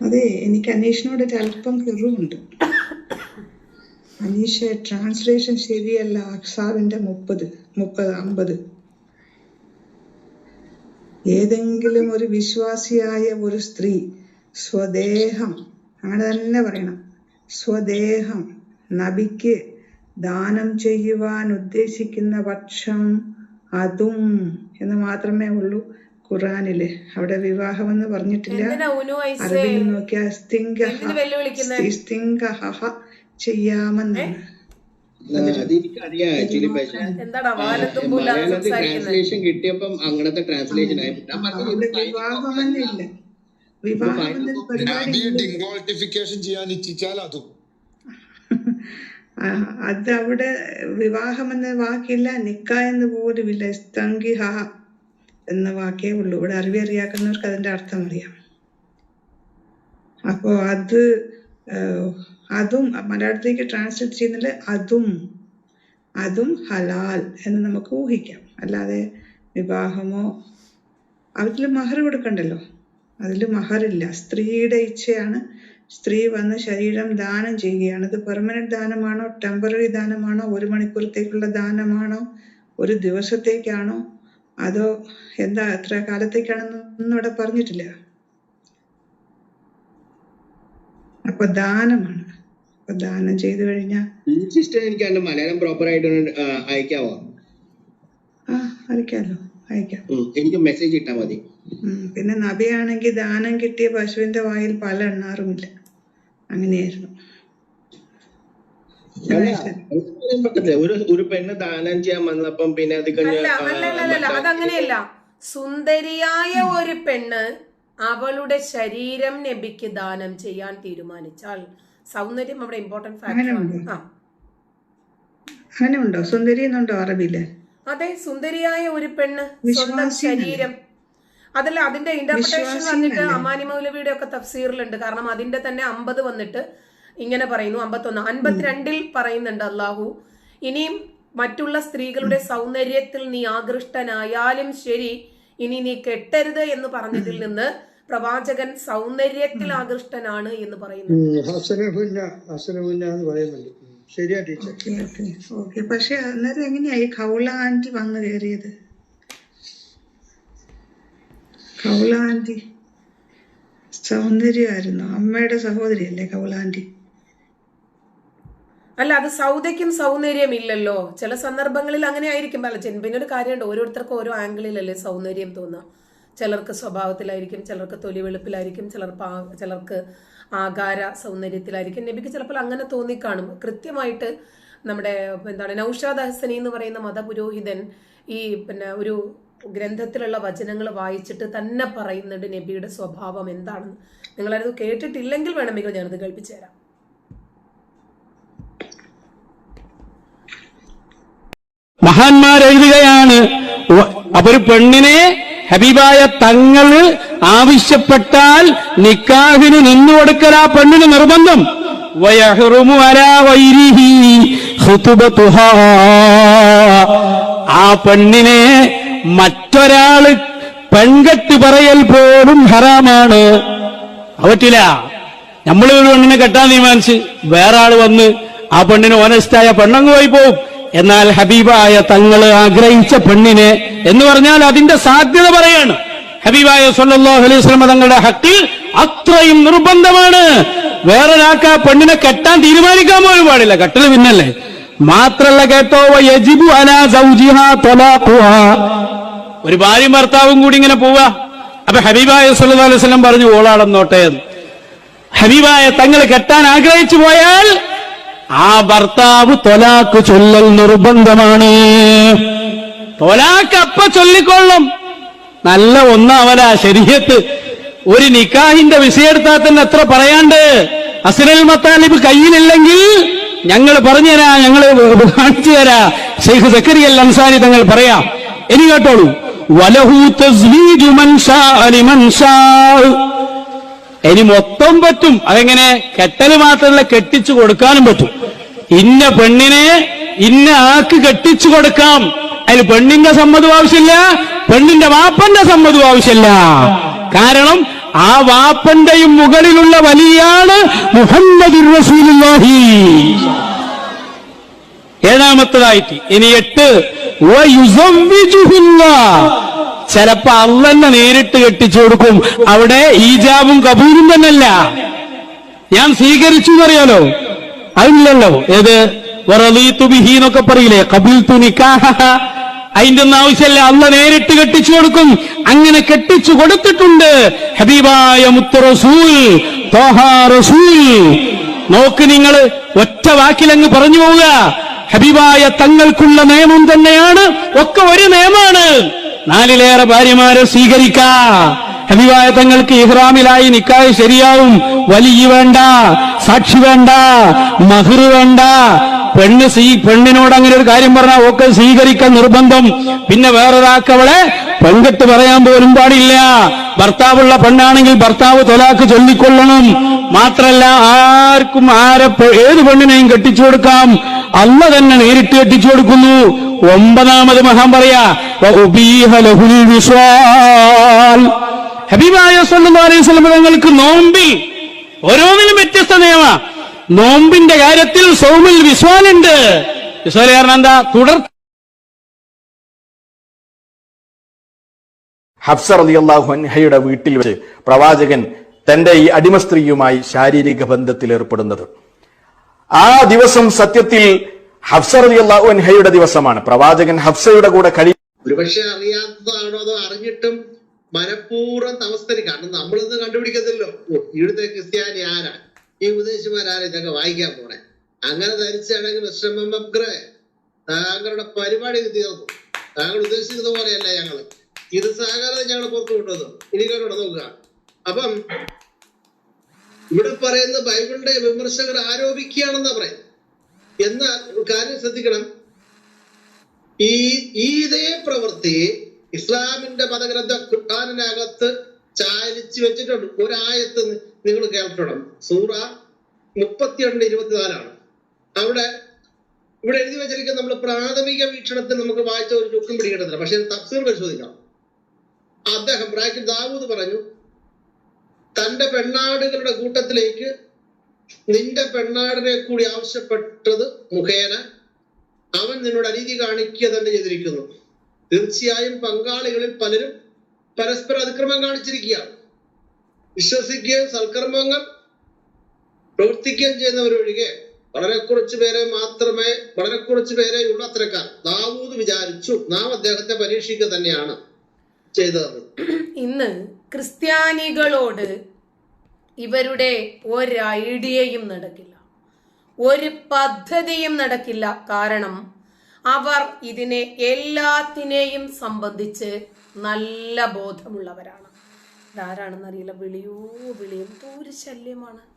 അതെ എനിക്ക് അനീഷിനോട് അല്പം കിറുണ്ട് അനീഷ ട്രാൻസ്ലേഷൻ ശരിയല്ല അക്സാവിന്റെ മുപ്പത് മുപ്പത് അമ്പത്. ഏതെങ്കിലും ഒരു വിശ്വാസിയായ ഒരു സ്ത്രീ സ്വദേഹം അങ്ങനെ തന്നെ പറയണം സ്വദേഹം നബിക്ക് ദാനം ചെയ്യുവാൻ ഉദ്ദേശിക്കുന്ന പക്ഷം അതും എന്ന് മാത്രമേ ഉള്ളൂ. ഖുറാനിൽ അവിടെ വിവാഹം എന്ന് പറഞ്ഞിട്ടില്ല അറബിയിൽ നോക്കിയാൽ സ്തിങ്കഹ ചെയ്യാമെന്നാണ്. ട്രാൻസ്ലേഷൻ കിട്ടിയപ്പം അങ്ങനത്തെ ട്രാൻസ്ലേഷൻ ആയി. വിവാഹമെന്നില്ല അതും അത്. അവിടെ വിവാഹം എന്ന വാക്കില്ല. നിക്ക എന്ന് പോലുമില്ല. സ്തങ്കിഹ എന്ന വാക്കേ ഉള്ളൂ. ഇവിടെ അറിവി അറിയാക്കുന്നവർക്ക് അതിന്റെ അർത്ഥം അറിയാം. അപ്പോൾ അത് അതും മലയാളത്തിലേക്ക് ട്രാൻസ്ലേറ്റ് ചെയ്യുന്നത് അതും അതും ഹലാൽ എന്ന് നമുക്ക് ഊഹിക്കാം. അല്ലാതെ വിവാഹമോ അതിൽ മഹർ കൊടുക്കണ്ടല്ലോ. അതിൽ മഹറില്ല. സ്ത്രീയുടെ ഇച്ഛയാണ്. സ്ത്രീ വന്ന് ശരീരം ദാനം ചെയ്യുകയാണ്. ഇത് പെർമനന്റ് ദാനമാണോ ടെമ്പററി ദാനമാണോ ഒരു മണിക്കൂറത്തേക്കുള്ള ദാനമാണോ ഒരു ദിവസത്തേക്കാണോ അതോ എന്താ എത്ര കാലത്തേക്കാണെന്നൊന്നും ഇവിടെ പറഞ്ഞിട്ടില്ല? അപ്പൊ ദാനമാണ്. അപ്പൊ ദാനം ചെയ്തു കഴിഞ്ഞാൽ സിസ്റ്റർ എനിക്ക് അതിന്റെ മലയാളം പ്രോപ്പർ ആയിട്ട് അയക്കാവോ? ആ അയക്കാലോ അയക്കാം. എനിക്ക് മെസ്സേജ് ഇട്ടാ മതി. പിന്നെ നബിയാണെങ്കിൽ ദാനം കിട്ടിയ പശുവിന്റെ വായിൽ പല എണ്ണാറുമില്ല. അങ്ങനെയായിരുന്നു അല്ല, അങ്ങനെ പറയാൻ പറ്റത്തില്ല. ഒരു ഒരു പെണ്ണ് ദാനം ചെയ്യാൻ വന്നപ്പം പിന്നെ അത് അല്ല അല്ല അല്ല അല്ല അതങ്ങനെയല്ല. സുന്ദരിയായ ഒരു പെണ്ണ് അവളുടെ ശരീരം നബിക്ക് ദാനം ചെയ്യാൻ തീരുമാനിച്ചാൽ സൗന്ദര്യം അവിടെ ഇമ്പോർട്ടന്റ് ഫാക്ടറാണ് ആ. അങ്ങനെ ഉണ്ടോ സുന്ദരി എന്നുണ്ടോ അറബിയിൽ? അതെ സുന്ദരിയായ ഒരു പെണ്ണ് സ്വന്തം ശരീരം. അതല്ല അതിന്റെ ഇന്റർപ്രിട്ടേഷൻ വന്നിട്ട് അമാനി മൗലവിയുടെ ഒക്കെ തഫ്സീറിലുണ്ട്. കാരണം അതിന്റെ തന്നെ അമ്പത് വന്നിട്ട് ഇങ്ങനെ പറയുന്നു. അമ്പത്തൊന്ന്. അൻപത്തിരണ്ടിൽ പറയുന്നുണ്ട് അള്ളാഹു ഇനിയും മറ്റുള്ള സ്ത്രീകളുടെ സൗന്ദര്യത്തിൽ നീ ആകൃഷ്ടനായാലും ശരി ഇനി നീ കെട്ടരുത് എന്ന് പറഞ്ഞതിൽ നിന്ന് പ്രവാചകൻ സൗന്ദര്യത്തിൽ ആകൃഷ്ടനാണ് എന്ന് പറയുന്നു. ഹസനഹുന്ന ഹസനഹുന്ന എന്ന് പറയുന്നുണ്ട്. ഉം. ശരിയാ ടീച്ചർ? ഓക്കെ പക്ഷെ അന്നേരം എങ്ങനെയാ ഈ കൗള ആന്റി വന്നു കയറിയത്? കൗള ആന്റി സൗന്ദര്യമായിരുന്നു അമ്മയുടെ സഹോദരിയല്ലേ കൗള ആന്റി അല്ല അത് സൗദയ്ക്കും സൗന്ദര്യം ഇല്ലല്ലോ ചില സന്ദർഭങ്ങളിൽ അങ്ങനെ ആയിരിക്കും. അല്ല പിന്നെ ഒരു കാര്യമുണ്ട്. ഓരോരുത്തർക്കും ഓരോ ആംഗിളിലല്ലേ സൗന്ദര്യം തോന്നുക. ചിലർക്ക് സ്വഭാവത്തിലായിരിക്കും ചിലർക്ക് തൊലി വെളുപ്പിലായിരിക്കും ചിലർ ചിലർക്ക് ആകാര സൗന്ദര്യത്തിലായിരിക്കും. നബിക്ക് ചിലപ്പോൾ അങ്ങനെ തോന്നിക്കാണും. കൃത്യമായിട്ട് നമ്മുടെ എന്താണ് നൌഷാദ് ഹസനി എന്ന് പറയുന്ന മതപുരോഹിതൻ ഈ പിന്നെ ഒരു ഗ്രന്ഥത്തിലുള്ള വചനങ്ങൾ വായിച്ചിട്ട് തന്നെ പറയുന്നുണ്ട് നബിയുടെ സ്വഭാവം എന്താണെന്ന്. നിങ്ങളത് കേട്ടിട്ടില്ലെങ്കിൽ വേണമെങ്കിൽ ഞാനത് കേൾപ്പിച്ചു തരാം മഹാന്മാരെഴുതുകയാണ്. എഴുതുകയാണ് അപ്പൊ ഒരു പെണ്ണിനെ ഹബീബായ തങ്ങൾ ആവശ്യപ്പെട്ടാൽ നിക്കാഹിന് നിന്നു കൊടുക്കൽ ആ പെണ്ണിന് നിർബന്ധം. ആ പെണ്ണിനെ മറ്റൊരാൾ പെൺകെട്ട് പറയൽ പോലും ഹറാമാണ്. അവറ്റില്ല. നമ്മൾ ഒരു പെണ്ണിനെ കെട്ടാൻ തീരുമാനിച്ച് വേറെ ആൾ വന്ന് ആ പെണ്ണിന് ഓനസ്റ്റായ പെണ്ണങ്ങ് പോയി പോവും. എന്നാൽ ഹബീബായ തങ്ങൾ ആഗ്രഹിച്ച പെണ്ണിനെ എന്ന് പറഞ്ഞാൽ അതിന്റെ സാധ്യത പറയാണ്. ഹബീബായ സല്ലല്ലാഹു അലൈഹി വസല്ലം തങ്ങളുടെ ഹക്കിൽ അത്രയും നിർബന്ധമാണ്. വേറൊരാൾക്ക് ആ പെണ്ണിനെ കെട്ടാൻ തീരുമാനിക്കാൻ പോലും പാടില്ല. കെട്ടൽ പിന്നല്ലേ? മാത്രല്ല കേട്ടോ യജിബു അലാ ഒരു ഭാര്യയും ഭർത്താവും കൂടി ഇങ്ങനെ പോവാ. അപ്പൊ ഹബീബായ സല്ലല്ലാഹു അലൈഹി വസല്ലം പറഞ്ഞു ഓളാടന്നോട്ടെ നോട്ടേ ഹബീബായ തങ്ങൾ കെട്ടാൻ ആഗ്രഹിച്ചു പോയാൽ ആ ഭർത്താവ് തൊലാക്ക് ചൊല്ലൽ നിർബന്ധമാണ്. തൊലാക്ക് അപ്പ ചൊല്ലിക്കൊള്ളും. നല്ല ഒന്നാവല ശരീരത്ത്. ഒരു നിക്കാഹിന്റെ വിഷയെടുത്താൽ തന്നെ എത്ര പറയാണ്ട്? അസ്രൽ മത്താലിബ് കയ്യിലില്ലെങ്കിൽ ഞങ്ങൾ പറഞ്ഞുതരാ ഞങ്ങൾ കാണിച്ചു തരാ. ഷെയ്ഖ് സക്കരിയൽ അൻസാരി തങ്ങൾ പറയാം ഇനി കേട്ടോളൂ. വലഹു തസ്വീജു മൻ അലി മൻഷാ ഇനി മൊത്തം പറ്റും. അതെങ്ങനെ? കെട്ടൽ മാത്രമല്ല കെട്ടിച്ചു കൊടുക്കാനും പറ്റും. ഇന്ന പെണ്ണിനെ ഇന്ന ആക്ക് കെട്ടിച്ചു കൊടുക്കാം. അതിൽ പെണ്ണിന്റെ സമ്മതം ആവശ്യമില്ല പെണ്ണിന്റെ വാപ്പന്റെ സമ്മതം ആവശ്യമില്ല. കാരണം ആ വാപ്പന്റെയും മുകളിലുള്ള വലിയാണ് മുഹമ്മദ് റസൂലുള്ളാഹി. ഏഴാമത്തതായിട്ട് ഇനി എട്ട്. ചിലപ്പോ അള്ളന്നെ നേരിട്ട് കെട്ടിച്ചു കൊടുക്കും. അവിടെ ഈജാബും കബൂലും തന്നെയല്ല. ഞാൻ സ്വീകരിച്ചു എന്നറിയാലോ? അതില്ലല്ലോ. ഏത്? ബിഹി എന്നൊക്കെ പറയില്ലേ? കബീൽ തുനിക്കാഹ അതിന്റെ ഒന്നും ആവശ്യമല്ല. അള്ള നേരിട്ട് കെട്ടിച്ചു കൊടുക്കും. അങ്ങനെ കെട്ടിച്ചു കൊടുത്തിട്ടുണ്ട്. ഹബീബായ മുത്ത റസൂൽ റസൂൽ. നോക്ക് നിങ്ങൾ ഒറ്റ വാക്കിലങ്ങ് പറഞ്ഞു പോവുക. ഹബീബായ തങ്ങൾക്കുള്ള നിയമം തന്നെയാണ്. ഒക്കെ ഒരു നിയമമാണ് നാലിലേറെ ഭാര്യമാരെ സ്വീകരിക്ക. തങ്ങൾക്ക് ഇഹ്റാമിലായി നിക്കായ് ശരിയാവും. വലിയ വേണ്ട സാക്ഷി വേണ്ട മഹർ വേണ്ട. പെണ്ണ് സ്വീ പെണ്ണിനോട് അങ്ങനെ ഒരു കാര്യം പറഞ്ഞാൽ ഒക്കെ സ്വീകരിക്കാൻ നിർബന്ധം. പിന്നെ വേറൊരാക്കവളെ പെൺകെട്ട് പറയാൻ പോലും പാടില്ല. ഭർത്താവുള്ള പെണ്ണാണെങ്കിൽ ഭർത്താവ് തൊലാക്ക് ചൊല്ലിക്കൊള്ളണം. മാത്രല്ല ആർക്കും ആരെ ഏത് പെണ്ണിനെയും കെട്ടിച്ചു കൊടുക്കാം. അല്ല തന്നെ നേരിട്ട് കെട്ടിച്ചു കൊടുക്കുന്നു. ഒമ്പതാമത് മഹാൻ പറയാ. ഹബീബായ തങ്ങൾക്ക് നോമ്പിൽ ഓരോന്നിനും വ്യത്യസ്ത നിയമ. നോമ്പിന്റെ കാര്യത്തിൽ സൗമിൽ വിശ്വാലുണ്ട് വിശ്വാല കാരണം എന്താ? തുടർ ഹഫ്സ അലി അൻഹയുടെ വീട്ടിൽ വെച്ച് പ്രവാചകൻ തന്റെ ഈ അടിമ സ്ത്രീയുമായി ശാരീരിക ബന്ധത്തിൽ ഏർപ്പെടുന്നത് ആ ദിവസം സത്യത്തിൽ ഹഫ്സ റളിയല്ലാഹു അൻഹയുടെ ദിവസമാണ്. പ്രവാചകൻ ഹഫ്സയുടെ കൂടെ കഴി ഒരുപക്ഷെ അറിയാത്തതാണോ അതോ അറിഞ്ഞിട്ടും മനഃപൂർവം തമസ്തരി കാരണം നമ്മളിന്ന് കണ്ടുപിടിക്കത്തില്ലോ ഇവിടുത്തെ ക്രിസ്ത്യാനി ആരാ? ഈ ഉപദേശിമാരാരാ? ഇതൊക്കെ വായിക്കാൻ പോണേ. അങ്ങനെ ധരിച്ചാണെങ്കിൽ താങ്കളുടെ പരിപാടി തീർന്നു. താങ്കൾ ഉദ്ദേശിച്ചത് പോലെയല്ല ഞങ്ങൾ. ഇത് സഹകരണം ഞങ്ങൾ പുറത്തു കൊണ്ടുവന്നു. ഇനി കണ്ടോ നോക്കുക. അപ്പം ഇവിടെ പറയുന്ന ബൈബിളിന്റെ വിമർശകർ ആരോപിക്കുകയാണെന്നാ പറയുന്നത്. എന്നാൽ കാര്യം ശ്രദ്ധിക്കണം. ഈ ഈ ഇതേ പ്രവൃത്തി ഇസ്ലാമിന്റെ മതഗ്രന്ഥ ഖുർആാനിനകത്ത് ചാലിച്ചു വെച്ചിട്ടുണ്ട്. ഒരായത്ത് നിങ്ങൾ കേൾക്കണം സൂറ മുപ്പത്തിരണ്ട് ഇരുപത്തിനാലാണ്. അവിടെ ഇവിടെ എഴുതി വെച്ചിരിക്കുന്ന നമ്മൾ പ്രാഥമിക വീക്ഷണത്തിൽ നമുക്ക് വായിച്ച ഒരു ചുക്കും പിടികിട്ടത്തില്ല പക്ഷെ തഫ്സീർ പരിശോധിക്കാം. അദ്ദേഹം ബ്രാക്കിൽ ദാവൂദ് പറഞ്ഞു തന്റെ പെണ്ണാടുകളുടെ കൂട്ടത്തിലേക്ക് നിന്റെ പെണ്ണാടിനെ കൂടി ആവശ്യപ്പെട്ടത് മുഖേന അവൻ നിന്നോട് അനീതി കാണിക്കുക തന്നെ ചെയ്തിരിക്കുന്നു. തീർച്ചയായും പങ്കാളികളിൽ പലരും പരസ്പര അതിക്രമം കാണിച്ചിരിക്കുകയാണ്. വിശ്വസിക്കുകയും സൽക്കർമ്മങ്ങൾ പ്രവർത്തിക്കുകയും ചെയ്യുന്നവരൊഴികെ വളരെ കുറച്ച് പേരെ മാത്രമേ വളരെ കുറച്ച് പേരെ ഉള്ള അത്രക്കാർ ദാവൂദ് വിചാരിച്ചു നാം അദ്ദേഹത്തെ പരീക്ഷിക്കുക തന്നെയാണ് ചെയ്തത് ഇന്ന് ക്രിസ്ത്യാനികളോട് ഇവരുടെ ഒരു ഐഡിയയും നടക്കില്ല. ഒരു പദ്ധതിയും നടക്കില്ല. കാരണം അവർ ഇതിനെ എല്ലാത്തിനെയും സംബന്ധിച്ച് നല്ല ബോധമുള്ളവരാണ്. ഇതാരാണെന്നറിയില്ല. വിളിയോ വിളിയും ഒരു ശല്യമാണ്.